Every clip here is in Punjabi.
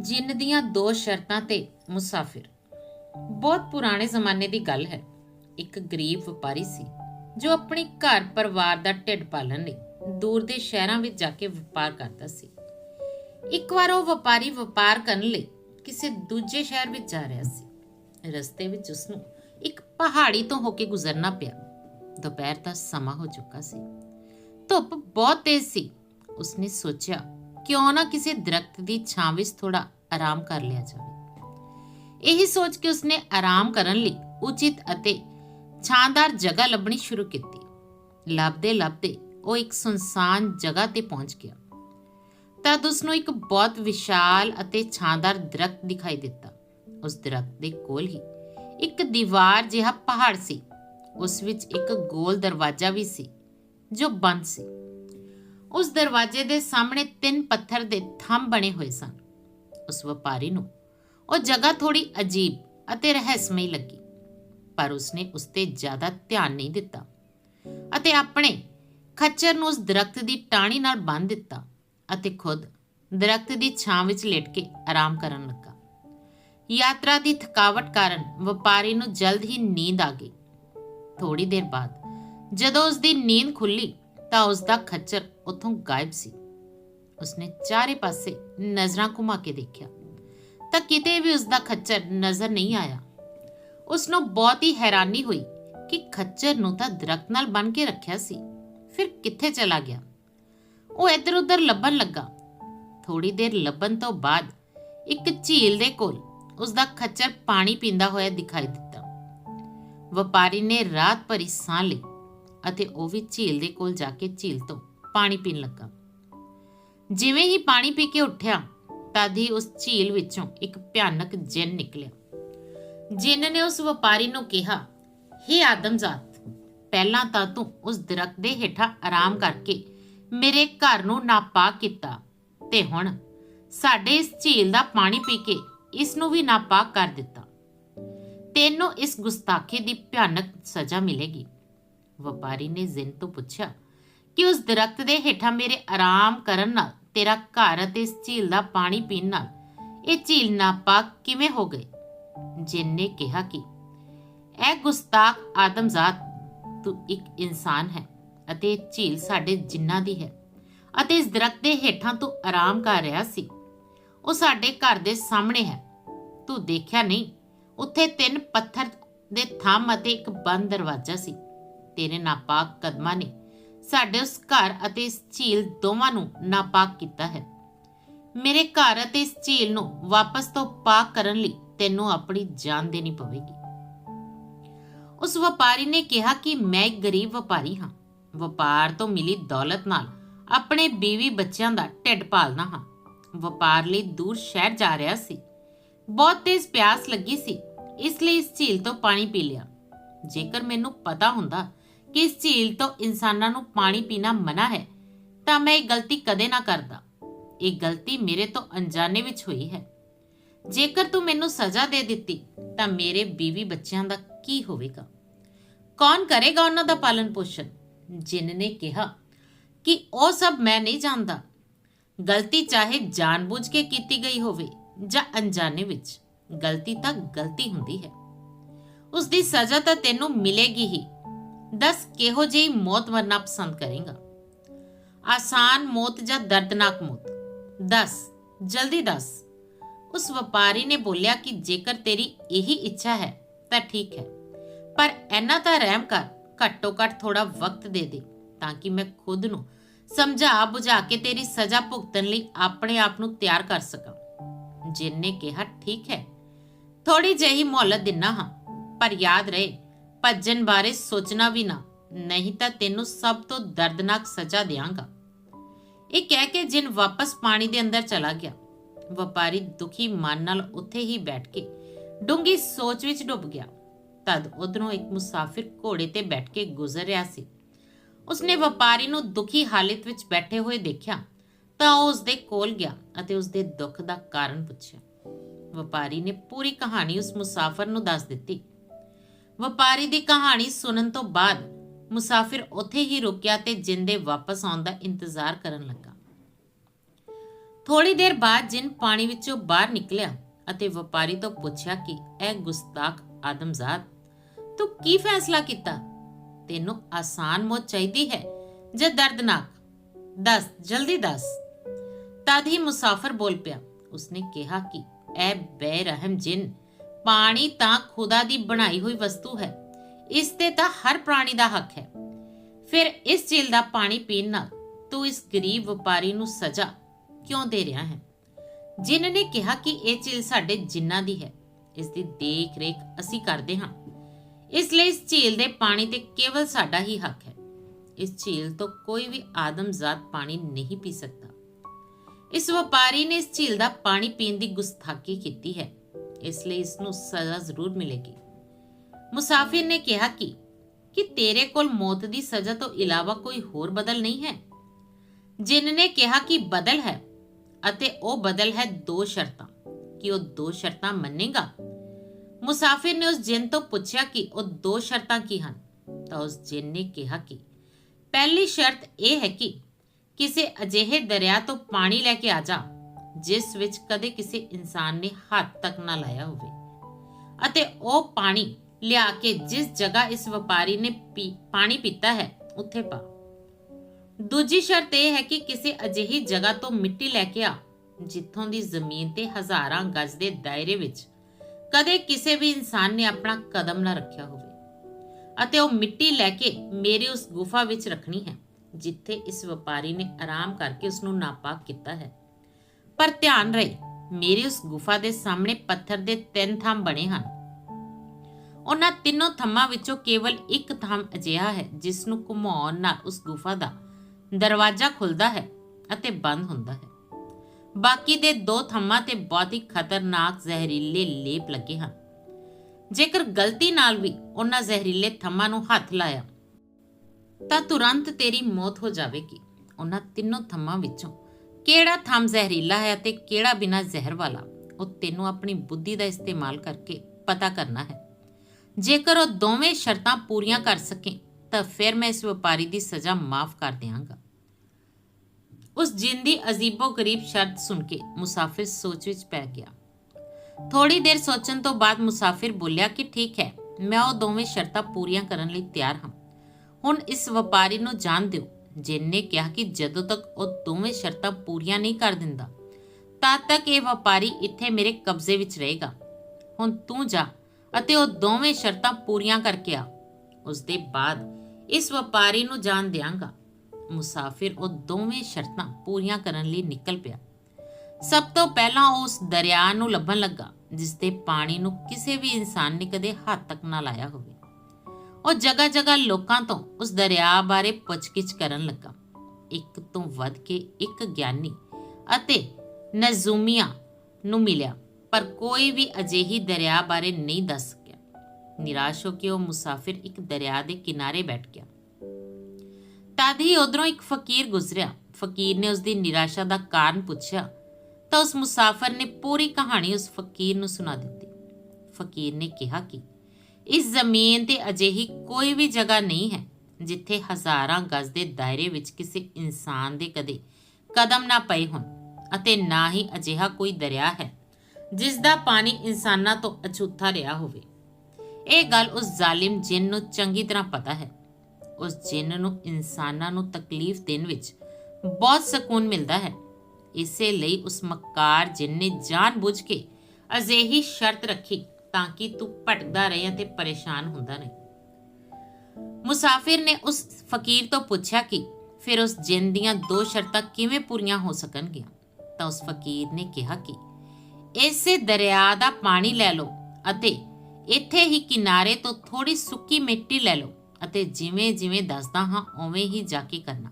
ਜਿੰਨ ਦੀਆਂ ਦੋ ਸ਼ਰਤਾਂ ਤੇ ਮੁਸਾਫਿਰ। ਬਹੁਤ ਪੁਰਾਣੇ ਜ਼ਮਾਨੇ ਦੀ ਗੱਲ ਹੈ, ਇੱਕ ਗਰੀਬ ਵਪਾਰੀ ਸੀ, ਜੋ ਆਪਣੇ ਘਰ ਪਰਿਵਾਰ ਦਾ ਢਿੱਡ ਪਾਲਣ ਲਈ ਦੂਰ ਦੇ ਸ਼ਹਿਰਾਂ ਵਿੱਚ ਜਾ ਕੇ ਵਪਾਰ ਕਰਦਾ ਸੀ। ਇੱਕ ਵਾਰ ਉਹ ਵਪਾਰੀ ਵਪਾਰ ਕਰਨ ਲਈ ਕਿਸੇ ਦੂਜੇ ਸ਼ਹਿਰ ਵਿੱਚ ਜਾ ਰਿਹਾ ਸੀ। ਰਸਤੇ ਵਿੱਚ ਉਸਨੂੰ ਇੱਕ ਪਹਾੜੀ ਤੋਂ ਹੋ ਕੇ ਗੁਜ਼ਰਨਾ ਪਿਆ। ਦੁਪਹਿਰ ਦਾ ਸਮਾਂ ਹੋ ਚੁੱਕਾ ਸੀ। ਧੁੱਪ ਬਹੁਤ ਤੇਜ਼ ਸੀ। ਉਸਨੇ ਸੋਚਿਆ ਕਿਉਂ ਨਾ ਕਿਸੇ ਦਰਖਤ ਦੀ ਛਾਂ ਵਿੱਚ ਥੋੜਾ ਆਰਾਮ ਕਰ ਲਿਆ ਜਾਵੇ। ਇਹੀ ਸੋਚ ਕੇ ਉਸਨੇ ਆਰਾਮ ਕਰਨ ਲਈ ਉਚਿਤ ਅਤੇ ਛਾਂਦਾਰ ਜਗ੍ਹਾ ਲੱਭਣੀ ਸ਼ੁਰੂ ਕੀਤੀ। ਲੱਭਦੇ ਲੱਭਦੇ ਉਹ ਇੱਕ ਸੁਨਸਾਨ ਜਗ੍ਹਾ ਤੇ ਪਹੁੰਚ ਗਿਆ। ਤਦ ਉਸਨੂੰ ਇੱਕ ਬਹੁਤ ਵਿਸ਼ਾਲ ਅਤੇ ਛਾਂਦਾਰ ਦਰਖਤ ਦਿਖਾਈ ਦਿੱਤਾ। ਉਸ ਦਰਖਤ ਦੇ ਕੋਲ ਹੀ ਇੱਕ ਦੀਵਾਰ ਜਿਹਾ ਪਹਾੜ ਸੀ। ਉਸ ਵਿੱਚ ਇੱਕ ਗੋਲ ਦਰਵਾਜ਼ਾ ਵੀ ਸੀ, ਜੋ ਬੰਦ ਸੀ। ਉਸ ਦਰਵਾਜ਼ੇ ਦੇ ਸਾਹਮਣੇ ਤਿੰਨ ਪੱਥਰ ਦੇ ਥੰਮ ਬਣੇ ਹੋਏ ਸਨ। ਉਸ ਵਪਾਰੀ ਨੂੰ ਉਹ ਜਗ੍ਹਾ ਥੋੜੀ ਅਜੀਬ ਅਤੇ ਰਹੱਸਮਈ ਲੱਗੀ, ਪਰ ਉਸਨੇ ਉਸ ਤੇ ਜ਼ਿਆਦਾ ਧਿਆਨ ਨਹੀਂ ਦਿੱਤਾ ਅਤੇ ਆਪਣੇ ਖੱਚਰ ਨੂੰ ਉਸ ਦਰਖਤ ਦੀ ਟਾਹਣੀ ਨਾਲ ਬੰਨ੍ਹ ਦਿੱਤਾ ਅਤੇ ਖੁਦ ਦਰਖਤ ਦੀ ਛਾਂ ਵਿੱਚ ਲੇਟ ਕੇ ਆਰਾਮ ਕਰਨ ਲੱਗਾ। ਯਾਤਰਾ ਦੀ ਥਕਾਵਟ ਕਾਰਨ ਵਪਾਰੀ ਨੂੰ ਜਲਦ ਹੀ ਨੀਂਦ ਆ ਗਈ। ਥੋੜੀ ਦੇਰ ਬਾਅਦ ਜਦੋਂ ਉਸ ਦੀ ਨੀਂਦ ਖੁੱਲੀ ਤਾਂ ਉਸ ਦਾ ਖੱਚਰ ਉੱਥੋਂ ਗਾਇਬ ਸੀ। ਉਸਨੇ ਚਾਰੇ ਪਾਸੇ ਨਜ਼ਰਾਂ ਘੁਮਾ ਕੇ ਦੇਖਿਆ। ਤਾਂ ਕਿਤੇ ਵੀ ਉਸ ਦਾ ਖੱਚਰ ਨਜ਼ਰ ਨਹੀਂ ਆਇਆ। ਉਸ ਨੂੰ ਬਹੁਤ ਹੀ ਹੈਰਾਨੀ ਹੋਈ ਕਿ ਖੱਚਰ ਨੂੰ ਤਾਂ ਦਰਖਤ ਨਾਲ ਬੰਨ ਕੇ ਰੱਖਿਆ ਸੀ। ਫਿਰ ਕਿੱਥੇ ਚਲਾ ਗਿਆ? ਉਹ ਇੱਧਰ ਉੱਧਰ ਲੱਭਣ ਲੱਗਾ। ਥੋੜੀ ਦੇਰ ਲੱਭਣ ਤੋਂ ਬਾਅਦ ਇੱਕ ਝੀਲ ਦੇ ਕੋਲ ਉਸ ਦਾ ਖੱਚਰ ਪਾਣੀ ਪੀਂਦਾ ਹੋਇਆ ਦਿਖਾਈ ਦਿੱਤਾ। ਵਪਾਰੀ ਨੇ ਰਾਤ ਭਰੀ ਸਾਹ ਲਈ ਅਤੇ ਉਹ ਵੀ ਝੀਲ ਦੇ ਕੋਲ ਜਾ ਕੇ ਝੀਲ ਤੋਂ ਪਾਣੀ ਪੀਣ ਲੱਗਾ। ਜਿਵੇਂ ਹੀ ਪਾਣੀ ਪੀ ਕੇ ਉੱਠਿਆ, ਤਦ ਹੀ ਉਸ ਝੀਲ ਵਿੱਚੋਂ ਇੱਕ ਭਿਆਨਕ ਜਿੰਨ ਨਿਕਲਿਆ। ਜਿੰਨ ਨੇ ਉਸ ਵਪਾਰੀ ਨੂੰ ਕਿਹਾ, ਹੇ ਆਦਮਜ਼ਾਤ, ਪਹਿਲਾਂ ਤਾਂ ਤੂੰ ਉਸ ਦਰਖਤ ਦੇ ਹੇਠਾਂ ਆਰਾਮ ਕਰਕੇ ਮੇਰੇ ਘਰ ਨੂੰ ਨਾਪਾਕ ਕੀਤਾ ਤੇ ਹੁਣ ਸਾਡੇ ਇਸ ਝੀਲ ਦਾ ਪਾਣੀ ਪੀ ਕੇ ਇਸ ਨੂੰ ਵੀ ਨਾਪਾਕ ਕਰ ਦਿੱਤਾ। ਤੈਨੂੰ ਇਸ ਗੁਸਤਾਖੀ ਦੀ ਭਿਆਨਕ ਸਜ਼ਾ ਮਿਲੇਗੀ। ਵਪਾਰੀ ਨੇ ਜ਼ਿੰਨ ਤੋਂ ਪੁੱਛਿਆ ਕਿ ਉਸ ਦਰਖਤ ਦੇ ਹੇਠਾਂ ਮੇਰੇ ਆਰਾਮ ਕਰਨ ਨਾਲ, ਤੇਰਾ ਘਰ ਅਤੇ ਇਸ ਝੀਲ ਦਾ ਪਾਣੀ ਪੀਣ ਨਾਲ, ਇਹ ਝੀਲ ਨਾਪਾਕ ਕਿਵੇਂ ਹੋ ਗਈ? ਜਿੰਨ ਨੇ ਕਿਹਾ ਕਿ ਇਹ ਗੁਸਤਾਖ ਆਦਮਜ਼ਾਤ ਤੂੰ ਇੱਕ ਇਨਸਾਨ ਹੈ ਅਤੇ ਇਹ ਝੀਲ ਸਾਡੇ ਜਿੰਨਾਂ ਦੀ ਹੈ ਅਤੇ ਇਸ ਦਰਖਤ ਦੇ ਹੇਠਾਂ ਤੂੰ ਆਰਾਮ ਕਰ ਰਿਹਾ ਸੀ। ਉਹ ਸਾਡੇ ਘਰ ਦੇ ਸਾਹਮਣੇ ਹੈ। ਤੂੰ ਦੇਖਿਆ ਨਹੀਂ, ਉੱਥੇ ਤਿੰਨ ਪੱਥਰ ਦੇ ਥੰਮ ਅਤੇ ਇੱਕ ਬੰਦ ਦਰਵਾਜ਼ਾ ਸੀ। ਤੇਰੇ ਨਾਪਾਕ ਕਦਮਾਂ ਨੇ ਸਾਡੇ ਉਸ ਘਰ ਅਤੇ ਇਸ ਝੀਲ ਦੋਵਾਂ ਨੂੰ ਨਾਪਾਕ ਕੀਤਾ ਹੈ। ਮੇਰੇ ਘਰ ਅਤੇ ਇਸ ਝੀਲ ਨੂੰ ਵਾਪਸ ਤੋਂ ਪਾਕ ਕਰਨ ਲਈ ਤੈਨੂੰ ਆਪਣੀ ਜਾਨ ਦੇਣੀ ਪਵੇਗੀ। ਉਸ ਵਪਾਰੀ ਨੇ ਕਿਹਾ ਕਿ ਮੈਂ ਇੱਕ ਗਰੀਬ ਵਪਾਰੀ ਹਾਂ। ਵਪਾਰ ਤੋਂ ਮਿਲੀ ਦੌਲਤ ਨਾਲ ਆਪਣੇ ਬੀਵੀ ਬੱਚਿਆਂ ਦਾ ਢਿੱਡ ਪਾਲਦਾ ਹਾਂ। ਵਪਾਰ ਲਈ ਦੂਰ ਸ਼ਹਿਰ ਜਾ ਰਿਹਾ ਸੀ। ਬਹੁਤ ਤੇਜ਼ ਪਿਆਸ ਲੱਗੀ ਸੀ, ਇਸ ਲਈ ਇਸ ਝੀਲ ਤੋਂ ਪਾਣੀ ਪੀ ਲਿਆ। ਜੇਕਰ ਮੈਨੂੰ ਪਤਾ ਹੁੰਦਾ ਕਿ ਇਸ ਝੀਲ ਤੋਂ ਇਨਸਾਨਾਂ ਨੂੰ ਪਾਣੀ ਪੀਣਾ ਮਨਾ ਹੈ? ਤਾਂ ਮੈਂ ਇਹ ਗਲਤੀ ਕਦੇ ਨਾ ਕਰਦਾ। ਇਹ ਗਲਤੀ ਮੇਰੇ ਤੋਂ ਅਣਜਾਣੇ ਵਿੱਚ ਹੋਈ ਹੈ। ਜੇਕਰ ਤੂੰ ਮੈਨੂੰ ਸਜ਼ਾ ਦੇ ਦਿੱਤੀ, ਤਾਂ ਮੇਰੇ ਬੀਵੀ ਬੱਚਿਆਂ ਦਾ ਕੀ ਹੋਵੇਗਾ? ਕੌਣ ਕਰੇਗਾ ਉਹਨਾਂ ਦਾ ਪਾਲਣ ਪੋਸ਼ਣ? ਜਿਨ ਨੇ ਕਿਹਾ ਕਿ ਉਹ ਸਭ ਮੈਂ ਨਹੀਂ ਜਾਣਦਾ। ਗਲਤੀ ਚਾਹੇ ਜਾਣਬੁੱਝ ਕੇ ਕੀਤੀ ਗਈ ਹੋਵੇ ਜਾਂ ਅਣਜਾਣੇ ਵਿੱਚ, ਗਲਤੀ ਤਾਂ ਗਲਤੀ ਹੁੰਦੀ ਹੈ। ਉਸ ਦੀ ਸਜ਼ਾ ਤਾਂ ਤੈਨੂੰ ਮਿਲੇਗੀ ਹੀ। ਦੱਸ ਕਿਹੋ ਜਿਹੀ ਮੌਤ ਮਰਨਾ ਪਸੰਦ ਕਰੇਗਾ? ਆਸਾਨ ਮੌਤ ਜਾਂ ਦਰਦਨਾਕ ਮੌਤ? ਦੱਸ, ਜਲਦੀ ਦੱਸ। ਉਸ ਵਪਾਰੀ ਨੇ ਬੋਲਿਆ ਕਿ ਜੇਕਰ ਤੇਰੀ ਇਹੀ ਇੱਛਾ ਹੈ, ਤਾਂ ਠੀਕ ਹੈ। ਪਰ ਐਨਾ ਤਾਂ ਰਹਿਮ ਕਰ, ਘੱਟੋ ਘੱਟ ਥੋੜਾ ਵਕਤ ਦੇ ਦੇ, ਤਾਂ ਕਿ ਮੈਂ ਖੁਦ ਨੂੰ ਸਮਝਾ ਬੁਝਾ ਕੇ ਤੇਰੀ ਸਜ਼ਾ ਭੁਗਤਣ ਲਈ ਆਪਣੇ ਆਪ ਨੂੰ ਤਿਆਰ ਕਰ ਸਕਾਂ। ਜਿਨ ਨੇ ਕਿਹਾ ਠੀਕ ਹੈ ਥੋੜੀ ਜਿਹੀ ਮੌਲਤ ਦਿਨਾ ਹਾਂ, ਪਰ ਯਾਦ ਰਹੇ ਭੱਜਣ ਬਾਰੇ ਸੋਚਣਾ ਵੀ ਨਾ, ਨਹੀਂ ਤਾਂ ਤੈਨੂੰ ਸਭ ਤੋਂ ਦਰਦਨਾਕ ਸਜ਼ਾ ਦਿਆਂਗਾ। ਇਹ ਕਹਿ ਕੇ ਜਿਨ ਵਾਪਸ ਪਾਣੀ ਦੇ ਅੰਦਰ ਚਲਾ ਗਿਆ। ਵਪਾਰੀ ਦੁਖੀ ਮਨ ਨਾਲ ਉੱਥੇ ਹੀ ਬੈਠ ਕੇ ਡੂੰਗੀ ਸੋਚ ਵਿੱਚ ਡੁੱਬ ਗਿਆ। ਤਦ ਉਧਰੋਂ ਇੱਕ ਮੁਸਾਫਿਰ ਘੋੜੇ ਤੇ ਬੈਠ ਕੇ ਗੁਜ਼ਰ ਰਿਹਾ ਸੀ। ਉਸਨੇ ਵਪਾਰੀ ਨੂੰ ਦੁਖੀ ਹਾਲਤ ਵਿੱਚ ਬੈਠੇ ਹੋਏ ਦੇਖਿਆ, ਤਾਂ ਉਹ ਉਸਦੇ ਕੋਲ ਗਿਆ ਅਤੇ ਉਸਦੇ ਦੁੱਖ ਦਾ ਕਾਰਨ ਪੁੱਛਿਆ। ਵਪਾਰੀ ਨੇ ਪੂਰੀ ਕਹਾਣੀ ਉਸ ਮੁਸਾਫਰ ਨੂੰ ਦੱਸ ਦਿੱਤੀ। ਵਪਾਰੀ ਦੀ ਕਹਾਣੀ ਸੁਣਨ ਤੋਂ ਬਾਅਦ ਮੁਸਾਫਿਰ ਉੱਥੇ ਹੀ ਰੁਕਿਆ ਤੇ ਜਿੰਦੇ ਵਾਪਸ ਆਉਣ ਦਾ ਇੰਤਜ਼ਾਰ ਕਰਨ ਲੱਗਾ। ਥੋੜੀ ਦੇਰ ਬਾਅਦ ਜਿਨ ਪਾਣੀ ਵਿੱਚੋਂ ਬਾਹਰ ਨਿਕਲਿਆ ਅਤੇ ਵਪਾਰੀ ਤੋਂ ਪੁੱਛਿਆ ਕਿ, ਇਹ ਗੁਸਤਾਖ ਆਦਮਜ਼ਾਦ, ਤੂੰ ਕੀ ਫੈਸਲਾ ਕੀਤਾ? ਤੈਨੂੰ ਆਸਾਨ ਮੌਤ ਚਾਹੀਦੀ ਹੈ ਜਾਂ ਦਰਦਨਾਕ? ਦੱਸ, ਜਲਦੀ ਦੱਸ। ਤਦ ਹੀ ਮੁਸਾਫਰ ਬੋਲ ਪਿਆ। ਉਸਨੇ ਕਿਹਾ ਕਿ, ਇਹ ਬੇਰਹਿਮ ਜਿਨ ਪਾਣੀ ਤਾਂ ਖੁਦਾ ਦੀ ਬਣਾਈ ਹੋਈ ਵਸਤੂ ਹੈ। ਇਸ ਤੇ ਤਾਂ ਹਰ ਪ੍ਰਾਣੀ ਦਾ ਹੱਕ ਹੈ। ਫਿਰ ਇਸ ਝੀਲ ਦਾ ਪਾਣੀ ਪੀਣ ਨਾਲ ਤੂੰ ਇਸ ਗਰੀਬ ਵਪਾਰੀ ਨੂੰ ਸਜ਼ਾ ਕਿਉਂ ਦੇ ਰਿਹਾ ਹੈ? ਜਿਨ ਨੇ ਕਿਹਾ ਕਿ ਇਹ ਝੀਲ ਸਾਡੇ ਜਿੰਨਾਂ ਦੀ ਹੈ, ਇਸ ਦੀ ਦੇਖ ਰੇਖ ਅਸੀਂ ਕਰਦੇ ਹਾਂ। ਇਸ ਲਈ ਇਸ ਝੀਲ ਦੇ ਪਾਣੀ ਤੇ ਕੇਵਲ ਸਾਡਾ ਹੀ ਹੱਕ ਹੈ। ਇਸ ਝੀਲ ਤੋਂ ਕੋਈ ਵੀ ਆਦਮਜ਼ਾਤ ਪਾਣੀ ਨਹੀਂ ਪੀ ਸਕਦਾ। ਇਸ ਵਪਾਰੀ ਨੇ ਇਸ ਝੀਲ ਦਾ ਪਾਣੀ ਪੀਣ ਦੀ ਗੁਸਤਾਖੀ ਕੀਤੀ ਹੈ। ਇਸ ਲਈ ਇਸ ਨੂੰ ਸਜ਼ਾ ਜ਼ਰੂਰ ਮਿਲੇਗੀ ਮੁਸਾਫਿਰ ਨੇ ਕਿਹਾ ਕਿ ਕਿ ਤੇਰੇ ਕੋਲ ਮੌਤ ਦੀ ਸਜ਼ਾ ਤੋਂ ਇਲਾਵਾ ਕੋਈ ਹੋਰ ਬਦਲ ਨਹੀਂ ਹੈ ਜਿਨ ਨੇ ਕਿਹਾ ਕਿ ਬਦਲ ਹੈ ਅਤੇ ਉਹ ਬਦਲ ਹੈ ਦੋ ਸ਼ਰਤਾਂ ਕਿ ਉਹ ਦੋ ਸ਼ਰਤਾਂ ਮੰਨੇਗਾ ਮੁਸਾਫਿਰ ਨੇ ਉਸ ਜਿੰਨ ਤੋਂ ਪੁੱਛਿਆ ਕਿ ਉਹ ਦੋ ਸ਼ਰਤਾਂ ਕੀ ਹਨ ਤਾਂ ਉਸ ਜਿੰਨ ਨੇ ਕਿਹਾ ਕਿ ਪਹਿਲੀ ਸ਼ਰਤ ਇਹ ਹੈ ਕਿ ਕਿਸੇ ਅਜਿਹੇ ਦਰਿਆ ਤੋਂ ਪਾਣੀ ਲੈ ਕੇ ਆ ਜਾ ਜਿਸ ਵਿੱਚ ਕਦੇ ਕਿਸੇ ਇਨਸਾਨ ਨੇ ਹੱਥ ਤੱਕ ਨਾ ਲਾਇਆ ਹੋਵੇ। ਅਤੇ ਉਹ ਪਾਣੀ ਲਿਆ ਕੇ ਜਿਸ ਜਗ੍ਹਾ ਇਸ ਵਪਾਰੀ ਨੇ ਪੀ- ਪਾਣੀ ਪੀਤਾ ਹੈ, ਉੱਥੇ ਪਾ। ਦੂਜੀ ਸ਼ਰਤ ਇਹ ਹੈ ਕਿ ਕਿਸੇ ਅਜਿਹੀ ਜਗ੍ਹਾ ਤੋਂ ਮਿੱਟੀ ਲੈ ਕੇ ਆ, ਜਿੱਥੋਂ ਦੀ ਜ਼ਮੀਨ ਤੇ ਹਜ਼ਾਰਾਂ ਗਜ਼ ਦੇ ਦਾਇਰੇ ਵਿੱਚ ਕਦੇ ਕਿਸੇ ਵੀ ਇਨਸਾਨ ਨੇ ਆਪਣਾ ਕਦਮ ਨਾ ਰੱਖਿਆ ਹੋਵੇ। ਅਤੇ ਉਹ ਮਿੱਟੀ ਲੈ ਕੇ ਮੇਰੇ ਉਸ ਗੁਫਾ ਵਿੱਚ ਰੱਖਣੀ ਹੈ, ਜਿੱਥੇ ਇਸ ਵਪਾਰੀ ਨੇ ਆਰਾਮ ਕਰਕੇ ਉਸ ਨੂੰ ਨਾਪਾਕ ਕੀਤਾ ਹੈ। ਪਰ ਧਿਆਨ ਰਹੇ, ਮੇਰੇ ਉਸ ਗੁਫਾ ਦੇ ਸਾਹਮਣੇ ਪੱਥਰ ਦੇ ਤਿੰਨ ਥੰਮ ਬਣੇ ਹਨ। ਉਹਨਾਂ ਤਿੰਨੋਂ ਥੰਮਾਂ ਵਿੱਚੋਂ ਕੇਵਲ ਇੱਕ ਥੰਮ ਅਜਿਹਾ ਹੈ, ਜਿਸ ਨੂੰ ਘੁਮਾਉਣ ਨਾਲ ਉਸ ਗੁਫਾ ਦਾ ਦਰਵਾਜ਼ਾ ਖੁੱਲਦਾ ਹੈ ਅਤੇ ਬੰਦ ਹੁੰਦਾ ਹੈ। ਬਾਕੀ ਦੇ ਦੋ ਥੰਮਾਂ ਤੇ ਬਹੁਤ ਹੀ ਖਤਰਨਾਕ ਜ਼ਹਿਰੀਲੇ ਲੇਪ ਲੱਗੇ ਹਨ। ਜੇਕਰ ਗਲਤੀ ਨਾਲ ਵੀ ਉਹਨਾਂ ਜ਼ਹਿਰੀਲੇ ਥੰਮਾਂ ਨੂੰ ਹੱਥ ਲਾਇਆ, ਤਾਂ ਤੁਰੰਤ ਤੇਰੀ ਮੌਤ ਹੋ ਜਾਵੇਗੀ। ਉਹਨਾਂ ਤਿੰਨੋਂ ਥੰਮਾਂ ਵਿੱਚੋਂ ਕਿਹੜਾ ਥੰਮ ਜ਼ਹਿਰੀਲਾ ਹੈ ਅਤੇ ਕਿਹੜਾ ਬਿਨਾਂ ਜ਼ਹਿਰ ਵਾਲਾ? ਉਹ ਤੈਨੂੰ ਆਪਣੀ ਬੁੱਧੀ ਦਾ ਇਸਤੇਮਾਲ ਕਰਕੇ ਪਤਾ ਕਰਨਾ ਹੈ। ਜੇਕਰ ਉਹ ਦੋਵੇਂ ਸ਼ਰਤਾਂ ਪੂਰੀਆਂ ਕਰ ਸਕੇ, ਤਾਂ ਫਿਰ ਮੈਂ ਇਸ ਵਪਾਰੀ ਦੀ ਸਜ਼ਾ ਮਾਫ ਕਰ ਦਿਆਂਗਾ। ਉਸ ਜਿੰਨ ਦੀ ਅਜ਼ੀਬੋ-ਗਰੀਬ ਸ਼ਰਤ ਸੁਣ ਕੇ ਮੁਸਾਫਿਰ ਸੋਚ ਵਿੱਚ ਪੈ ਗਿਆ। ਥੋੜੀ ਦੇਰ ਸੋਚਣ ਤੋਂ ਬਾਅਦ ਮੁਸਾਫਿਰ ਬੋਲਿਆ ਕਿ ਠੀਕ ਹੈ, ਮੈਂ ਉਹ ਦੋਵੇਂ ਸ਼ਰਤਾਂ ਪੂਰੀਆਂ ਕਰਨ ਲਈ ਤਿਆਰ ਹਾਂ। ਹੁਣ ਇਸ ਵਪਾਰੀ ਨੂੰ ਜਾਣ ਦਿਓ। ਜਿੰਨੇ ਕਿਹਾ ਕਿ ਜਦੋਂ ਤੱਕ ਉਹ ਦੋਵੇਂ ਸ਼ਰਤਾਂ ਪੂਰੀਆਂ ਨਹੀਂ ਕਰ ਦਿੰਦਾ ਤਦ ਤੱਕ ਇਹ ਵਪਾਰੀ ਇੱਥੇ ਮੇਰੇ ਕਬਜ਼ੇ ਵਿੱਚ ਰਹੇਗਾ। ਹੁਣ ਤੂੰ ਜਾ ਅਤੇ ਉਹ ਦੋਵੇਂ ਸ਼ਰਤਾਂ ਪੂਰੀਆਂ ਕਰਕੇ ਆ। ਉਸ ਦੇ ਬਾਅਦ ਇਸ ਵਪਾਰੀ ਨੂੰ ਜਾਣ ਦਿਆਂਗਾ। ਮੁਸਾਫਿਰ ਉਹ ਦੋਵੇਂ ਸ਼ਰਤਾਂ ਪੂਰੀਆਂ ਕਰਨ ਲਈ ਨਿਕਲ ਪਿਆ। ਸਭ ਤੋਂ ਪਹਿਲਾਂ ਉਹ ਉਸ ਦਰਿਆ ਨੂੰ ਲੱਭਣ ਲੱਗਾ ਜਿਸ ਦੇ ਪਾਣੀ ਨੂੰ ਕਿਸੇ ਵੀ ਇਨਸਾਨ ਨੇ ਕਦੇ ਹੱਥ ਤੱਕ ਨਾ ਲਾਇਆ ਹੋਵੇ। ਉਹ ਜਗ੍ਹਾ ਜਗ੍ਹਾ ਲੋਕਾਂ ਤੋਂ ਉਸ ਦਰਿਆ ਬਾਰੇ ਪੁੱਛਗਿੱਛ ਕਰਨ ਲੱਗਾ। ਇੱਕ ਤੋਂ ਵੱਧ ਕੇ ਇੱਕ ਗਿਆਨੀ ਅਤੇ ਨਜ਼ੂਮੀਆਂ ਨੂੰ ਮਿਲਿਆ, ਪਰ ਕੋਈ ਵੀ ਅਜਿਹੀ ਦਰਿਆ ਬਾਰੇ ਨਹੀਂ ਦੱਸ ਸਕਿਆ। ਨਿਰਾਸ਼ ਹੋ ਕੇ ਉਹ ਮੁਸਾਫਿਰ ਇੱਕ ਦਰਿਆ ਦੇ ਕਿਨਾਰੇ ਬੈਠ ਗਿਆ। ਤਦ ਹੀ ਉਧਰੋਂ ਇੱਕ ਫਕੀਰ ਗੁਜ਼ਰਿਆ। ਫਕੀਰ ਨੇ ਉਸ ਦੀ ਨਿਰਾਸ਼ਾ ਦਾ ਕਾਰਨ ਪੁੱਛਿਆ, ਤਾਂ ਉਸ ਮੁਸਾਫਰ ਨੇ ਪੂਰੀ ਕਹਾਣੀ ਉਸ ਫਕੀਰ ਨੂੰ ਸੁਣਾ ਦਿੱਤੀ। ਫਕੀਰ ਨੇ ਕਿਹਾ ਕਿ ਇਸ ਜ਼ਮੀਨ ਤੇ ਅਜਿਹੀ ਕੋਈ ਵੀ ਜਗ੍ਹਾ ਨਹੀਂ ਹੈ ਜਿੱਥੇ ਹਜ਼ਾਰਾਂ ਗਜ਼ ਦੇ ਦਾਇਰੇ ਵਿੱਚ ਕਿਸੇ ਇਨਸਾਨ ਦੇ ਕਦੇ ਕਦਮ ਨਾ ਪਏ ਹੋਣ ਅਤੇ ਨਾ ਹੀ ਅਜਿਹਾ ਕੋਈ ਦਰਿਆ ਹੈ ਜਿਸ ਦਾ ਪਾਣੀ ਇਨਸਾਨਾਂ ਤੋਂ ਅਛੂਤਾ ਰਿਹਾ ਹੋਵੇ। ਇਹ ਗੱਲ ਉਸ ਜ਼ਾਲਿਮ ਜਿੰਨ ਨੂੰ ਚੰਗੀ ਤਰ੍ਹਾਂ ਪਤਾ ਹੈ। ਉਸ ਜਿੰਨ ਨੂੰ ਇਨਸਾਨਾਂ ਨੂੰ ਤਕਲੀਫ ਦੇਣ ਵਿੱਚ ਬਹੁਤ ਸਕੂਨ ਮਿਲਦਾ ਹੈ। ਇਸੇ ਲਈ ਉਸ ਮੱਕਾਰ ਜਿੰਨ ਨੇ ਜਾਣਬੁੱਝ ਕੇ ਅਜਿਹੀ ਸ਼ਰਤ ਰੱਖੀ ਤਾਂ ਕਿ ਤੂੰ ਭਟਕਦਾ ਰਹੇ ਅਤੇ ਪਰੇਸ਼ਾਨ ਹੁੰਦਾ ਰਹੇ। ਮੁਸਾਫਿਰ ਨੇ ਉਸ ਫਕੀਰ ਤੋਂ ਪੁੱਛਿਆ ਕਿ ਫਿਰ ਉਸ ਜਿਨ ਦੀਆਂ ਦੋ ਸ਼ਰਤਾਂ ਕਿਵੇਂ ਪੂਰੀਆਂ ਹੋ ਸਕਣਗੀਆਂ? ਤਾਂ ਉਸ ਫਕੀਰ ਨੇ ਕਿਹਾ ਕਿ ਇਸੇ ਦਰਿਆ ਦਾ ਪਾਣੀ ਲੈ ਲਓ ਅਤੇ ਇੱਥੇ ਹੀ ਕਿਨਾਰੇ ਤੋਂ ਥੋੜੀ ਸੁੱਕੀ ਮਿੱਟੀ ਲੈ ਲਓ ਅਤੇ ਜਿਵੇਂ ਜਿਵੇਂ ਦੱਸਦਾ ਹਾਂ, ਉਵੇਂ ਹੀ ਜਾ ਕੇ ਕਰਨਾ।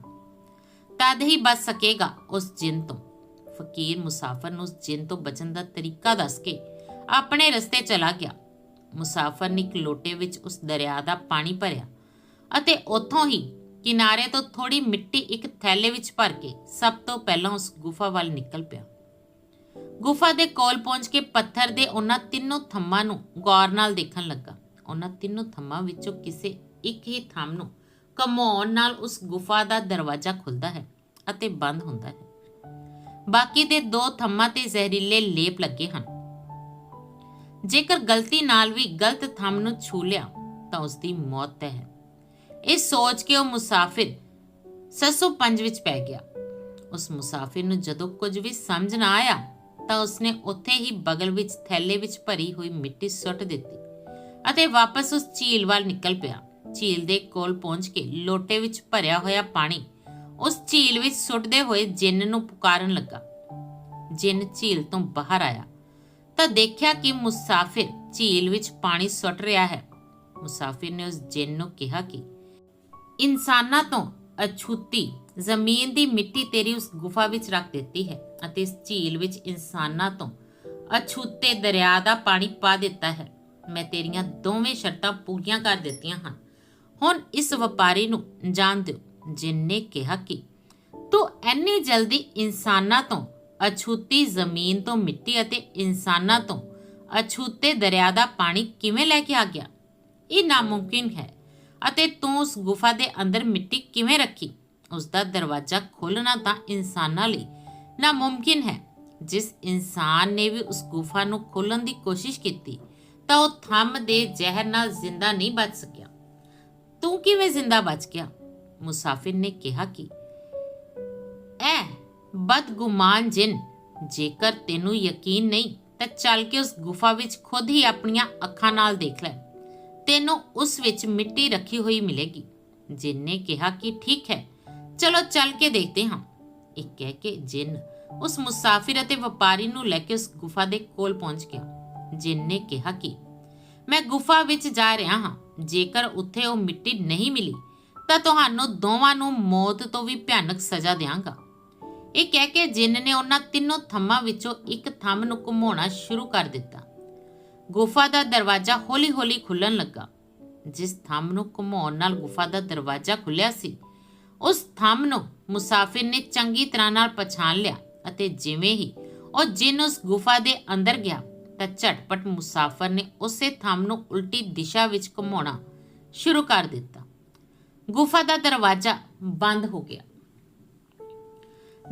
ਤਦ ਹੀ ਬਚ ਸਕੇਗਾ ਉਸ ਜਿਨ ਤੋਂ। ਫਕੀਰ ਮੁਸਾਫਰ ਨੂੰ ਉਸ ਜਿਨ ਤੋਂ ਬਚਣ ਦਾ ਤਰੀਕਾ ਦੱਸ ਕੇ ਆਪਣੇ ਰਸਤੇ ਚਲਾ ਗਿਆ। ਮੁਸਾਫਰ ਨੇ ਇੱਕ ਲੋਟੇ ਵਿੱਚ ਉਸ ਦਰਿਆ ਦਾ ਪਾਣੀ ਭਰਿਆ ਅਤੇ ਉੱਥੋਂ ਹੀ ਕਿਨਾਰੇ ਤੋਂ ਥੋੜੀ ਮਿੱਟੀ ਇੱਕ ਥੈਲੇ ਵਿੱਚ ਭਰ ਕੇ ਸਭ ਤੋਂ ਪਹਿਲਾਂ ਉਸ ਗੁਫਾ ਵੱਲ ਨਿਕਲ ਪਿਆ। ਗੁਫਾ ਦੇ ਕੋਲ ਪਹੁੰਚ ਕੇ ਪੱਥਰ ਦੇ ਉਹਨਾਂ ਤਿੰਨੋਂ ਥੰਮਾਂ ਨੂੰ ਗੌਰ ਨਾਲ ਦੇਖਣ ਲੱਗਾ। ਉਹਨਾਂ ਤਿੰਨੋਂ ਥੰਮਾਂ ਵਿੱਚੋਂ ਕਿਸੇ ਇੱਕ ਹੀ ਥੰਮ ਨੂੰ ਘਮਾਉਣ ਨਾਲ ਉਸ ਗੁਫਾ ਦਾ ਦਰਵਾਜ਼ਾ ਖੁੱਲਦਾ ਹੈ ਅਤੇ ਬੰਦ ਹੁੰਦਾ ਹੈ। ਬਾਕੀ ਦੇ ਦੋ ਥੰਮਾਂ ਤੇ ਜ਼ਹਿਰੀਲੇ ਲੇਪ ਲੱਗੇ ਹਨ। ਜੇਕਰ ਗਲਤੀ ਨਾਲ ਵੀ ਗਲਤ ਥੰਮ ਨੂੰ ਛੂ ਲਿਆ, ਤਾਂ ਉਸ ਦੀ ਮੌਤ ਤੈਅ ਹੈ। ਇਹ ਸੋਚ ਕੇ ਉਹ ਮੁਸਾਫਿਰ 705 ਵਿੱਚ ਪੈ ਗਿਆ। ਉਸ ਮੁਸਾਫਿਰ ਨੂੰ ਜਦੋਂ ਕੁਝ ਵੀ ਸਮਝ ਨਾ ਆਇਆ, ਤਾਂ ਉਸਨੇ ਉੱਥੇ ਹੀ ਬਗਲ ਵਿੱਚ ਥੈਲੇ ਵਿੱਚ ਭਰੀ ਹੋਈ ਮਿੱਟੀ ਸੁੱਟ ਦਿੱਤੀ ਅਤੇ ਵਾਪਸ ਉਸ ਝੀਲ ਵੱਲ ਨਿਕਲ ਪਿਆ। ਝੀਲ ਦੇ ਕੋਲ ਪਹੁੰਚ ਕੇ ਲੋਟੇ ਵਿੱਚ ਭਰਿਆ ਹੋਇਆ ਪਾਣੀ ਉਸ ਝੀਲ ਵਿੱਚ ਸੁੱਟਦੇ ਹੋਏ ਜਿੰਨ ਨੂੰ ਪੁਕਾਰਨ ਲੱਗਾ। ਜਿੰਨ ਝੀਲ ਤੋਂ ਬਾਹਰ ਆਇਆ। ਤਾਂ ਦੇਖਿਆ ਕਿ ਮੁਸਾਫਿਰ ਝੀਲ ਵਿੱਚ ਪਾਣੀ ਸੁੱਟ ਰਿਹਾ ਹੈ। ਮੁਸਾਫਿਰ ਨੇ ਉਸ ਜਿੰਨ ਨੂੰ ਕਿਹਾ ਕਿ ਇਨਸਾਨਾਂ ਤੋਂ ਅਛੂਤੀ ਜ਼ਮੀਨ ਦੀ ਮਿੱਟੀ ਤੇਰੀ ਉਸ ਗੁਫਾ ਵਿੱਚ ਰੱਖ ਦਿੱਤੀ ਹੈ ਅਤੇ ਇਸ ਝੀਲ ਵਿੱਚ ਇਨਸਾਨਾਂ ਤੋਂ ਅਛੂਤੇ ਦਰਿਆ ਦਾ ਪਾਣੀ ਪਾ ਦਿੱਤਾ ਹੈ। ਮੈਂ ਤੇਰੀਆਂ ਦੋਵੇਂ ਸ਼ਰਤਾਂ ਪੂਰੀਆਂ ਕਰ ਦਿੱਤੀਆਂ ਹਨ। ਹੁਣ ਇਸ ਵਪਾਰੀ ਨੂੰ ਜਾਣ ਦਿਓ ਜਿਨਨੇ ਕਿਹਾ ਕਿ ਤੂੰ ਐਨੀ ਜਲਦੀ ਇਨਸਾਨਾਂ ਤੋਂ ਅਛੂਤੀ ਜ਼ਮੀਨ ਤੋਂ ਮਿੱਟੀ ਅਤੇ ਇਨਸਾਨਾਂ ਤੋਂ ਅਛੂਤੇ ਦਰਿਆ ਦਾ ਪਾਣੀ ਕਿਵੇਂ ਲੈ ਕੇ ਆ ਗਿਆ? ਇਹ ਨਾਮੁਮਕਿਨ ਹੈ। ਅਤੇ ਤੂੰ ਉਸ ਗੁਫਾ ਦੇ ਅੰਦਰ ਮਿੱਟੀ ਕਿਵੇਂ ਰੱਖੀ? ਉਸ ਦਾ ਦਰਵਾਜ਼ਾ ਖੋਲਣਾ ਤਾਂ ਇਨਸਾਨਾਂ ਲਈ ਨਾਮੁਮਕਿਨ ਹੈ। ਜਿਸ ਇਨਸਾਨ ਨੇ ਵੀ ਉਸ ਗੁਫਾ ਨੂੰ ਖੋਲਣ ਦੀ ਕੋਸ਼ਿਸ਼ ਕੀਤੀ, ਤਾਂ ਉਹ ਥੰਮ ਦੇ ਜ਼ਹਿਰ ਨਾਲ ਜ਼ਿੰਦਾ ਨਹੀਂ ਬਚ ਸਕਿਆ। ਤੂੰ ਕਿਵੇਂ ਜ਼ਿੰਦਾ ਬਚ ਗਿਆ? ਮੁਸਾਫਿਰ ਨੇ ਕਿਹਾ ਕਿ, ਐ ਬਦਗੁਮਾਨ ਜਿੰਨ। ਜੇਕਰ ਤੈਨੂੰ ਯਕੀਨ ਨਹੀਂ, ਤਾਂ ਚੱਲ ਕੇ ਉਸ ਗੁਫਾ ਵਿੱਚ ਖੁਦ ਹੀ ਆਪਣੀਆਂ ਅੱਖਾਂ ਨਾਲ ਦੇਖ ਲੈ। ਤੈਨੂੰ ਉਸ ਵਿੱਚ ਮਿੱਟੀ ਰੱਖੀ ਹੋਈ ਮਿਲੇਗੀ, ਜਿਨ ਨੇ ਕਿਹਾ ਕਿ ਠੀਕ ਹੈ। ਚਲੋ ਚੱਲ ਕੇ ਦੇਖਦੇ ਹਾਂ। ਇਹ ਕਹਿ ਕੇ ਜਿੰਨ ਉਸ ਮੁਸਾਫਿਰ ਅਤੇ ਵਪਾਰੀ ਨੂੰ ਲੈ ਕੇ ਉਸ ਗੁਫਾ ਦੇ ਕੋਲ ਪਹੁੰਚ ਗਿਆ, ਜਿਨ ਨੇ ਕਿਹਾ ਕਿ, ਮੈਂ ਗੁਫਾ ਵਿੱਚ ਜਾ ਰਿਹਾ ਹਾਂ। ਜੇਕਰ ਉੱਥੇ ਉਹ ਮਿੱਟੀ ਨਹੀਂ ਮਿਲੀ, ਤਾਂ ਤੁਹਾਨੂੰ ਦੋਵਾਂ ਨੂੰ ਮੌਤ ਤੋਂ ਵੀ ਭਿਆਨਕ ਸਜ਼ਾ ਦਿਆਂਗਾ। ਇਹ ਕਹਿ ਕੇ ਜਿੰਨ ਨੇ ਉਹਨਾਂ ਤਿੰਨੋਂ ਥੰਮਾਂ ਵਿੱਚੋਂ ਇੱਕ ਥੰਮ ਨੂੰ ਘੁਮਾਉਣਾ ਸ਼ੁਰੂ ਕਰ ਦਿੱਤਾ। ਗੁਫਾ ਦਾ ਦਰਵਾਜ਼ਾ ਹੌਲੀ-ਹੌਲੀ ਖੁੱਲਣ ਲੱਗਾ। ਜਿਸ ਥੰਮ ਨੂੰ ਘੁਮਾਉਣ ਨਾਲ ਗੁਫਾ ਦਾ ਦਰਵਾਜ਼ਾ ਖੁੱਲਿਆ ਸੀ, ਉਸ ਥੰਮ ਨੂੰ ਮੁਸਾਫਿਰ ਨੇ ਚੰਗੀ ਤਰ੍ਹਾਂ ਨਾਲ ਪਛਾਣ ਲਿਆ ਅਤੇ ਜਿਵੇਂ ਹੀ ਉਹ ਜਿੰਨ ਉਸ ਗੁਫਾ ਦੇ ਅੰਦਰ ਗਿਆ ਤਾਂ ਝਟਪਟ ਮੁਸਾਫਰ ਨੇ ਉਸੇ ਥੰਮ ਨੂੰ ਉਲਟੀ ਦਿਸ਼ਾ ਵਿੱਚ ਘੁਮਾਉਣਾ ਸ਼ੁਰੂ ਕਰ ਦਿੱਤਾ। ਗੁਫਾ ਦਾ ਦਰਵਾਜ਼ਾ ਬੰਦ ਹੋ ਗਿਆ।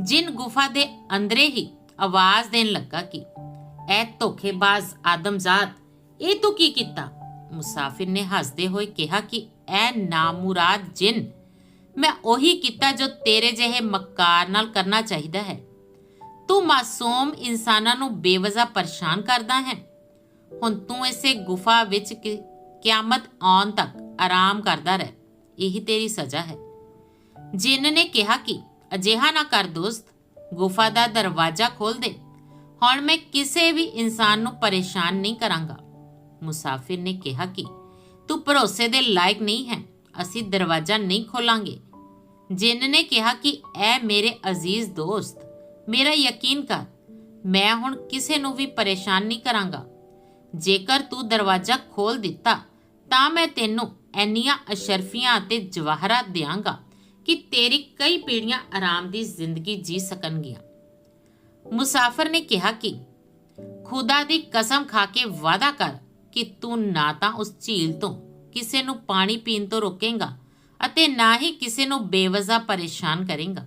ਜਿਨ ਗੁਫਾ ਦੇ ਅੰਦਰੇ ਹੀ ਆਵਾਜ਼ ਦੇਣ ਲੱਗਾ ਕਿ, ਐ ਧੋਖੇਬਾਜ਼ ਆਦਮਜ਼ਾਦ, ਇਹ ਤੂੰ ਕੀ ਕੀਤਾ? ਮੁਸਾਫਿਰ ਨੇ ਹੱਸਦੇ ਹੋਏ ਕਿਹਾ ਕਿ, ਐ ਨਾਮੁਰਾਦ ਜਿਨ, ਮੈਂ ਉਹੀ ਕੀਤਾ ਜੋ ਤੇਰੇ ਜਿਹੇ ਮੱਕਾਰ ਨਾਲ ਕਰਨਾ ਚਾਹੀਦਾ ਹੈ। ਤੂੰ ਮਾਸੂਮ ਇਨਸਾਨਾਂ ਨੂੰ ਬੇਵਜ਼ਾ ਪਰੇਸ਼ਾਨ ਕਰਦਾ ਹੈ। ਹੁਣ ਤੂੰ ਇਸੇ ਗੁਫਾ ਵਿੱਚ ਕਿਆਮਤ ਆਉਣ ਤੱਕ ਆਰਾਮ ਕਰਦਾ ਰਹਿ। ਇਹੀ ਤੇਰੀ ਸਜ਼ਾ ਹੈ। ਜਿਨ ਨੇ ਕਿਹਾ ਕਿ ਅਜਿਹਾ ਨਾ ਕਰ ਦੋਸਤ, ਗੁਫਾ ਦਾ ਦਰਵਾਜ਼ਾ ਖੋਲ ਦੇ। ਹੁਣ ਮੈਂ ਕਿਸੇ ਵੀ ਇਨਸਾਨ ਨੂੰ ਪਰੇਸ਼ਾਨ ਨਹੀਂ ਕਰਾਂਗਾ। ਮੁਸਾਫਿਰ ਨੇ ਕਿਹਾ ਕਿ ਤੂੰ ਭਰੋਸੇ ਦੇ ਲਾਇਕ ਨਹੀਂ ਹੈ, ਅਸੀਂ ਦਰਵਾਜ਼ਾ ਨਹੀਂ ਖੋਲਾਂਗੇ। ਜਿੰਨ ਨੇ ਕਿਹਾ ਕਿ ਐ ਮੇਰੇ ਅਜ਼ੀਜ਼ ਦੋਸਤ, ਮੇਰਾ ਯਕੀਨ ਕਰ, ਮੈਂ ਹੁਣ ਕਿਸੇ ਨੂੰ ਵੀ ਪਰੇਸ਼ਾਨ ਨਹੀਂ ਕਰਾਂਗਾ। ਜੇਕਰ ਤੂੰ ਦਰਵਾਜ਼ਾ ਖੋਲ ਦਿੱਤਾ, ਤਾਂ ਮੈਂ ਤੈਨੂੰ ਐਨੀਆਂ ਅਸ਼ਰਫੀਆਂ ਅਤੇ ਜਵਾਹਰਾਤ ਦਿਆਂਗਾ। ਕਿ ਤੇਰੀ ਕਈ ਪੀੜ੍ਹੀਆਂ ਆਰਾਮ ਦੀ ਜ਼ਿੰਦਗੀ ਜੀ ਸਕਣਗੀਆਂ। ਮੁਸਾਫਰ ਨੇ ਕਿਹਾ ਕਿ ਖੁਦਾ ਦੀ ਕਸਮ ਖਾ ਕੇ ਵਾਅਦਾ ਕਰ ਕਿ ਤੂੰ ਨਾ ਤਾਂ ਉਸ ਝੀਲ ਤੋਂ ਕਿਸੇ ਨੂੰ ਪਾਣੀ ਪੀਣ ਤੋਂ ਰੋਕੇਂਗਾ ਅਤੇ ਨਾ ਹੀ ਕਿਸੇ ਨੂੰ ਬੇਵਜ਼ਾ ਪਰੇਸ਼ਾਨ ਕਰੇਂਗਾ।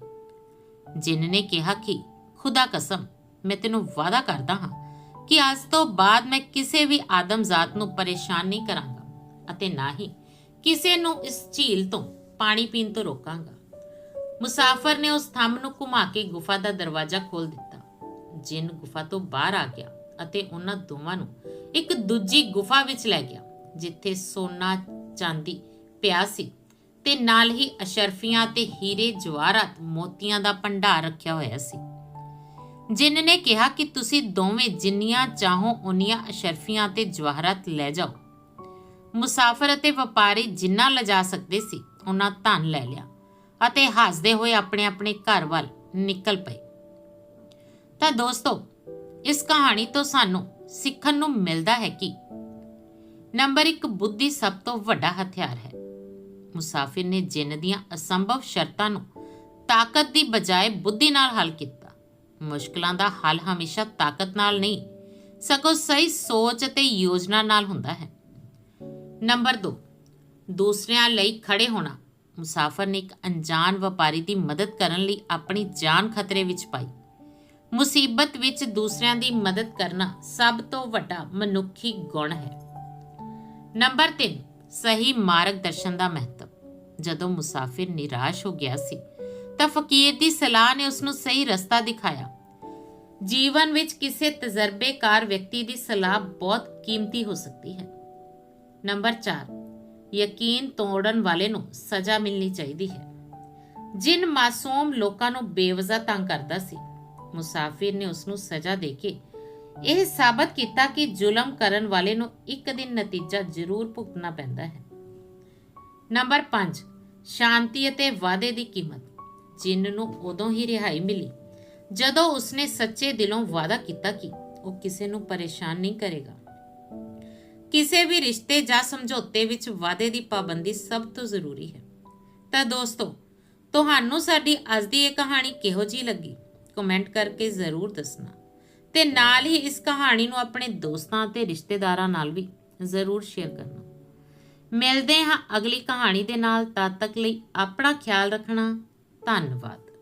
ਜਿਨ ਨੇ ਕਿਹਾ ਕਿ, ਖੁਦਾ ਕਸਮ, ਮੈਂ ਤੈਨੂੰ ਵਾਅਦਾ ਕਰਦਾ ਹਾਂ ਕਿ ਅੱਜ ਤੋਂ ਬਾਅਦ ਮੈਂ ਕਿਸੇ ਵੀ ਆਦਮਜ਼ਾਤ ਨੂੰ ਪਰੇਸ਼ਾਨ ਨਹੀਂ ਕਰਾਂਗਾ ਅਤੇ ਨਾ ਹੀ ਕਿਸੇ ਨੂੰ ਇਸ ਝੀਲ ਤੋਂ ਪਾਣੀ ਪੀਣ ਤੋਂ ਰੋਕਾਂਗਾ। ਮੁਸਾਫਰ ਨੇ ਉਸ ਥੰਮ ਨੂੰ ਘੁਮਾ ਕੇ ਗੁਫਾ ਦਾ ਦਰਵਾਜ਼ਾ ਖੋਲ ਦਿੱਤਾ। ਜਿਨ ਗੁਫਾ ਤੋਂ ਬਾਹਰ ਆ ਗਿਆ ਅਤੇ ਉਹਨਾਂ ਦੋਵਾਂ ਨੂੰ ਇੱਕ ਦੂਜੀ ਗੁਫਾ ਵਿੱਚ ਲੈ ਗਿਆ, ਜਿੱਥੇ ਸੋਨਾ, ਚਾਂਦੀ ਪਿਆ ਸੀ ਤੇ ਨਾਲ ਹੀ ਅਸ਼ਰਫੀਆਂ ਤੇ ਹੀਰੇ, ਜਵਾਹਰਾਤ, ਮੋਤੀਆਂ ਦਾ ਭੰਡਾਰ ਰੱਖਿਆ ਹੋਇਆ ਸੀ। ਜਿਨ ਨੇ ਕਿਹਾ ਕਿ ਤੁਸੀਂ ਦੋਵੇਂ ਜਿੰਨੀਆਂ ਚਾਹੋ ਉਨੀਆਂ ਅਸ਼ਰਫੀਆਂ ਤੇ ਜਵਾਹਰਾਤ ਲੈ ਜਾਓ। ਮੁਸਾਫਰ ਅਤੇ ਵਪਾਰੀ ਜਿੰਨਾ ਲਿਜਾ ਸਕਦੇ ਸੀ ਉਹਨਾਂ ਧਨ ਲੈ ਲਿਆ ਅਤੇ ਹੱਸਦੇ ਹੋਏ ਆਪਣੇ ਆਪਣੇ ਘਰ ਵੱਲ ਨਿਕਲ ਪਏ। ਤਾਂ ਦੋਸਤੋ, ਇਸ ਕਹਾਣੀ ਤੋਂ ਸਾਨੂੰ ਸਿੱਖਣ ਨੂੰ ਮਿਲਦਾ ਹੈ ਕਿ ਨੰਬਰ 1 ਬੁੱਧੀ ਸਭ ਤੋਂ ਵੱਡਾ ਹਥਿਆਰ ਹੈ। ਮੁਸਾਫਿਰ ਨੇ ਜਿੰਨ ਦੀਆਂ ਅਸੰਭਵ ਸ਼ਰਤਾਂ ਨੂੰ ਤਾਕਤ ਦੀ ਬਜਾਏ ਬੁੱਧੀ ਨਾਲ ਹੱਲ ਕੀਤਾ। ਮੁਸ਼ਕਲਾਂ ਦਾ ਹੱਲ ਹਮੇਸ਼ਾ ਤਾਕਤ ਨਾਲ ਨਹੀਂ, ਸਗੋਂ ਸਹੀ ਸੋਚ ਅਤੇ ਯੋਜਨਾ ਨਾਲ ਹੁੰਦਾ ਹੈ। ਨੰਬਰ 2 ਦੂਸਰਿਆਂ ਲਈ ਖੜੇ ਹੋਣਾ। ਮੁਸਾਫਰ ਨੇ ਇੱਕ ਅਣਜਾਣ ਵਪਾਰੀ ਦੀ ਮਦਦ ਕਰਨ ਲਈ ਆਪਣੀ ਜਾਨ ਖਤਰੇ ਵਿੱਚ ਪਾਈ। ਮੁਸੀਬਤ ਵਿੱਚ ਦੂਸਰਿਆਂ ਦੀ ਮਦਦ ਕਰਨਾ ਸਭ ਤੋਂ ਵੱਡਾ ਮਨੁੱਖੀ ਗੁਣ ਹੈ। ਨੰਬਰ 3 ਸਹੀ ਮਾਰਗਦਰਸ਼ਨ ਦਾ ਮਹੱਤਵ। ਜਦੋਂ ਮੁਸਾਫਿਰ ਨਿਰਾਸ਼ ਹੋ ਗਿਆ ਸੀ, ਤਾਂ ਫਕੀਰ ਦੀ ਸਲਾਹ ਨੇ ਉਸ ਨੂੰ ਸਹੀ ਰਸਤਾ ਦਿਖਾਇਆ। ਜੀਵਨ ਵਿੱਚ ਕਿਸੇ ਤਜਰਬੇਕਾਰ ਵਿਅਕਤੀ ਦੀ ਸਲਾਹ ਬਹੁਤ ਕੀਮਤੀ ਹੋ ਸਕਦੀ ਹੈ। ਨੰਬਰ 4 ਯਕੀਨ ਤੋੜਨ ਵਾਲੇ ਨੂੰ ਸਜ਼ਾ ਮਿਲਣੀ ਚਾਹੀਦੀ ਹੈ। ਜਿਨ ਮਾਸੂਮ ਲੋਕਾਂ ਨੂੰ ਬੇਵਜ਼ਾ ਤੰਗ ਕਰਦਾ ਸੀ, ਮੁਸਾਫਿਰ ਨੇ ਉਸ ਨੂੰ ਸਜ਼ਾ ਦੇ ਕੇ ਇਹ ਸਾਬਤ ਕੀਤਾ ਕਿ ਜ਼ੁਲਮ ਕਰਨ ਵਾਲੇ ਨੂੰ ਇੱਕ ਦਿਨ ਨਤੀਜਾ ਜ਼ਰੂਰ ਭੁਗਤਣਾ ਪੈਂਦਾ ਹੈ। ਨੰਬਰ 5 ਸ਼ਾਂਤੀ ਅਤੇ ਵਾਅਦੇ ਦੀ ਕੀਮਤ। ਜਿੰਨ ਨੂੰ ਉਦੋਂ ਹੀ ਰਿਹਾਈ ਮਿਲੀ, ਜਦੋਂ ਉਸਨੇ ਸੱਚੇ ਦਿਲੋਂ ਵਾਅਦਾ ਕੀਤਾ ਕਿ ਉਹ ਕਿਸੇ ਨੂੰ ਪਰੇਸ਼ਾਨ ਨਹੀਂ ਕਰੇਗਾ। ਕਿਸੇ ਵੀ ਰਿਸ਼ਤੇ ਜਾਂ ਸਮਝੌਤੇ ਵਿੱਚ ਵਾਅਦੇ ਦੀ ਪਾਬੰਦੀ ਸਭ ਤੋਂ ਜ਼ਰੂਰੀ ਹੈ। ਤਾਂ ਦੋਸਤੋ, ਤੁਹਾਨੂੰ ਸਾਡੀ ਅੱਜ ਦੀ ਇਹ ਕਹਾਣੀ ਕਿਹੋ ਜੀ ਲੱਗੀ? ਕਮੈਂਟ ਕਰਕੇ ਜ਼ਰੂਰ ਦੱਸਣਾ। ਤੇ ਨਾਲ ਹੀ ਇਸ ਕਹਾਣੀ ਨੂੰ ਆਪਣੇ ਦੋਸਤਾਂ ਤੇ ਰਿਸ਼ਤੇਦਾਰਾਂ ਨਾਲ ਵੀ ਜ਼ਰੂਰ ਸ਼ੇਅਰ ਕਰਨਾ। ਮਿਲਦੇ ਹਾਂ ਅਗਲੀ ਕਹਾਣੀ ਦੇ ਨਾਲ। ਤਦ ਤੱਕ ਲਈ ਆਪਣਾ ਖਿਆਲ ਰੱਖਣਾ। ਧੰਨਵਾਦ।